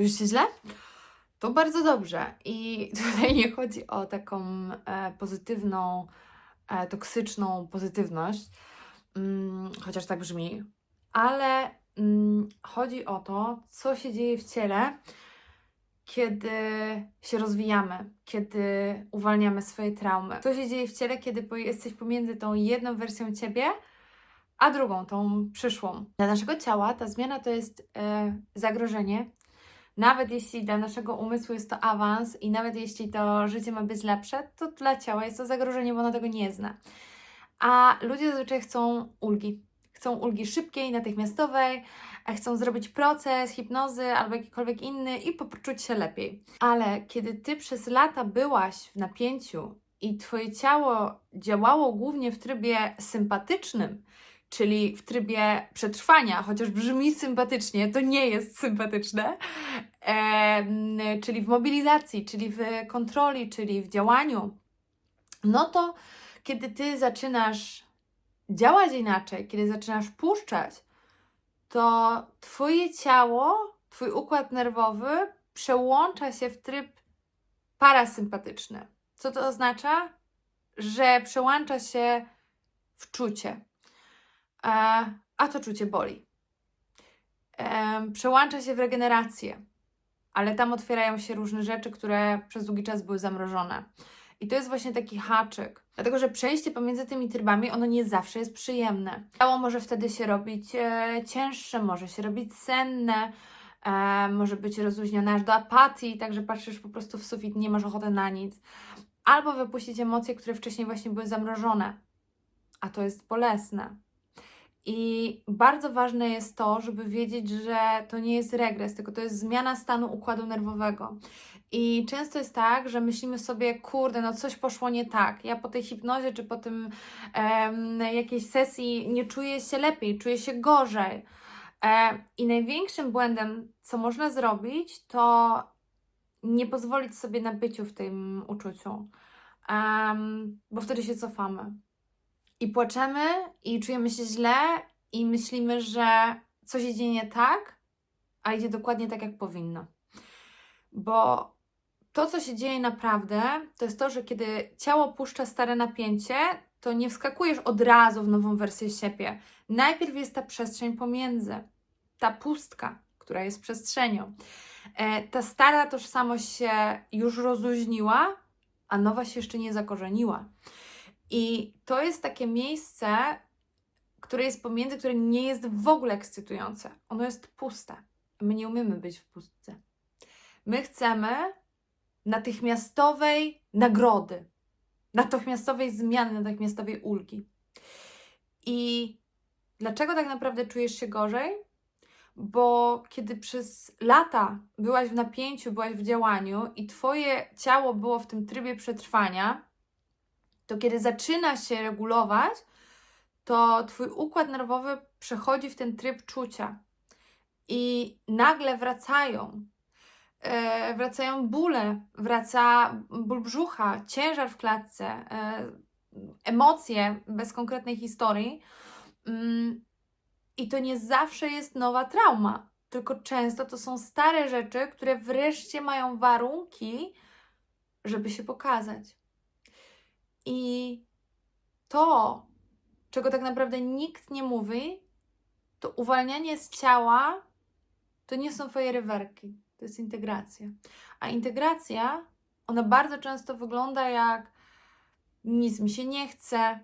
Czujesz się źle? To bardzo dobrze. I tutaj nie chodzi o taką e, pozytywną, e, toksyczną pozytywność, mm, chociaż tak brzmi, ale mm, chodzi o to, co się dzieje w ciele, kiedy się rozwijamy, kiedy uwalniamy swoje traumy. Co się dzieje w ciele, kiedy jesteś pomiędzy tą jedną wersją ciebie, a drugą, tą przyszłą. Dla naszego ciała ta zmiana to jest e, zagrożenie. Nawet jeśli dla naszego umysłu jest to awans i nawet jeśli to życie ma być lepsze, to dla ciała jest to zagrożenie, bo ono tego nie zna. A ludzie zazwyczaj chcą ulgi. Chcą ulgi szybkiej, natychmiastowej, a chcą zrobić proces hipnozy albo jakikolwiek inny i poczuć się lepiej. Ale kiedy ty przez lata byłaś w napięciu i twoje ciało działało głównie w trybie sympatycznym, czyli w trybie przetrwania, chociaż brzmi sympatycznie, to nie jest sympatyczne, em, czyli w mobilizacji, czyli w kontroli, czyli w działaniu, no to kiedy ty zaczynasz działać inaczej, kiedy zaczynasz puszczać, to twoje ciało, twój układ nerwowy przełącza się w tryb parasympatyczny. Co to oznacza? Że przełącza się w czucie. E, a to czucie boli. Em, przełącza się w regenerację, ale tam otwierają się różne rzeczy, które przez długi czas były zamrożone. I to jest właśnie taki haczyk. Dlatego, że przejście pomiędzy tymi trybami, ono nie zawsze jest przyjemne. Ciało może wtedy się robić e, cięższe, może się robić senne, e, może być rozluźnione aż do apatii, także patrzysz po prostu w sufit, nie masz ochoty na nic. Albo wypuścić emocje, które wcześniej właśnie były zamrożone. A to jest bolesne. I bardzo ważne jest to, żeby wiedzieć, że to nie jest regres, tylko to jest zmiana stanu układu nerwowego. I często jest tak, że myślimy sobie, kurde, no coś poszło nie tak. Ja po tej hipnozie czy po tym jakiejś sesji nie czuję się lepiej, czuję się gorzej. E, I największym błędem, co można zrobić, to nie pozwolić sobie na byciu w tym uczuciu, Em, bo wtedy się cofamy. I płaczemy, i czujemy się źle, i myślimy, że coś idzie nie tak, a idzie dokładnie tak, jak powinno. Bo to, co się dzieje naprawdę, to jest to, że kiedy ciało puszcza stare napięcie, to nie wskakujesz od razu w nową wersję siebie. Najpierw jest ta przestrzeń pomiędzy, ta pustka, która jest przestrzenią. E, ta stara tożsamość się już rozluźniła, a nowa się jeszcze nie zakorzeniła. I to jest takie miejsce, które jest pomiędzy, które nie jest w ogóle ekscytujące. Ono jest puste. My nie umiemy być w pustce. My chcemy natychmiastowej nagrody, natychmiastowej zmiany, natychmiastowej ulgi. I dlaczego tak naprawdę czujesz się gorzej? Bo kiedy przez lata byłaś w napięciu, byłaś w działaniu i twoje ciało było w tym trybie przetrwania, to kiedy zaczyna się regulować, to twój układ nerwowy przechodzi w ten tryb czucia. I nagle wracają e, wracają bóle, wraca ból brzucha, ciężar w klatce, e, emocje bez konkretnej historii. Mm, I to nie zawsze jest nowa trauma, tylko często to są stare rzeczy, które wreszcie mają warunki, żeby się pokazać. I to, czego tak naprawdę nikt nie mówi, to uwalnianie z ciała to nie są fajerwerki to jest integracja. A integracja, ona bardzo często wygląda jak nic mi się nie chce,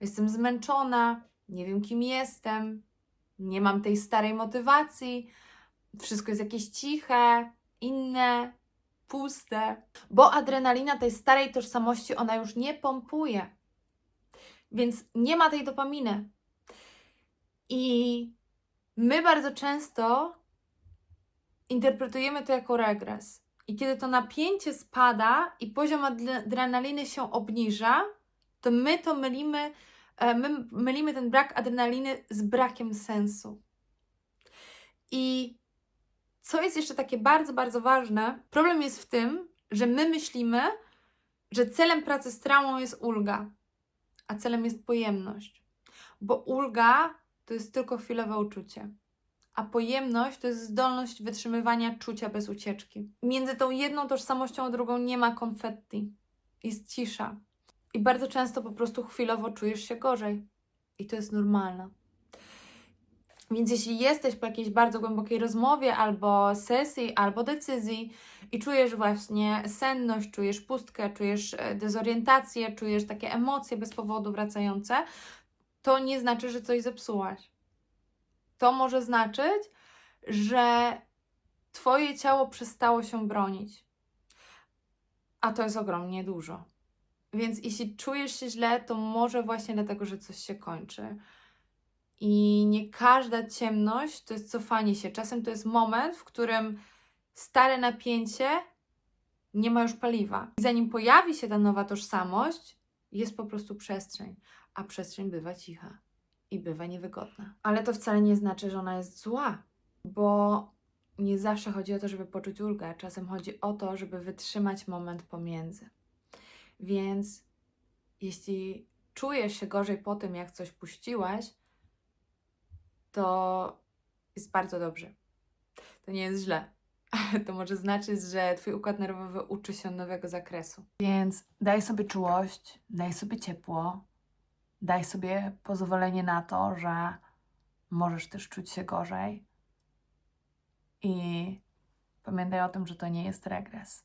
jestem zmęczona, nie wiem kim jestem, nie mam tej starej motywacji, wszystko jest jakieś ciche, inne, puste, bo adrenalina tej starej tożsamości ona już nie pompuje. Więc nie ma tej dopaminy. I my bardzo często interpretujemy to jako regres. I kiedy to napięcie spada i poziom adrenaliny się obniża, to my to mylimy, e, my mylimy ten brak adrenaliny z brakiem sensu. I co jest jeszcze takie bardzo, bardzo ważne, problem jest w tym, że my myślimy, że celem pracy z traumą jest ulga, a celem jest pojemność. Bo ulga to jest tylko chwilowe uczucie, A pojemność to jest zdolność wytrzymywania czucia bez ucieczki. Między tą jedną tożsamością a drugą nie ma konfetti. Jest cisza. I bardzo często po prostu chwilowo czujesz się gorzej. I to jest normalne. Więc jeśli jesteś po jakiejś bardzo głębokiej rozmowie, albo sesji, albo decyzji i czujesz właśnie senność, czujesz pustkę, czujesz e, dezorientację, czujesz takie emocje bez powodu wracające, to nie znaczy, że coś zepsułaś. To może znaczyć, że Twoje ciało przestało się bronić. A to jest ogromnie dużo. Więc jeśli czujesz się źle, to może właśnie dlatego, że coś się kończy. I nie każda ciemność to jest cofanie się. Czasem to jest moment, w którym stare napięcie nie ma już paliwa. I zanim pojawi się ta nowa tożsamość, jest po prostu przestrzeń. A przestrzeń bywa cicha i bywa niewygodna. Ale to wcale nie znaczy, że ona jest zła, bo nie zawsze chodzi o to, żeby poczuć ulgę. Czasem chodzi o to, żeby wytrzymać moment pomiędzy. Więc jeśli czujesz się gorzej po tym, jak coś puściłaś, to jest bardzo dobrze. To nie jest źle. To może znaczyć, że Twój układ nerwowy uczy się nowego zakresu. Więc daj sobie czułość, daj sobie ciepło, daj sobie pozwolenie na to, że możesz też czuć się gorzej. I pamiętaj o tym, że to nie jest regres.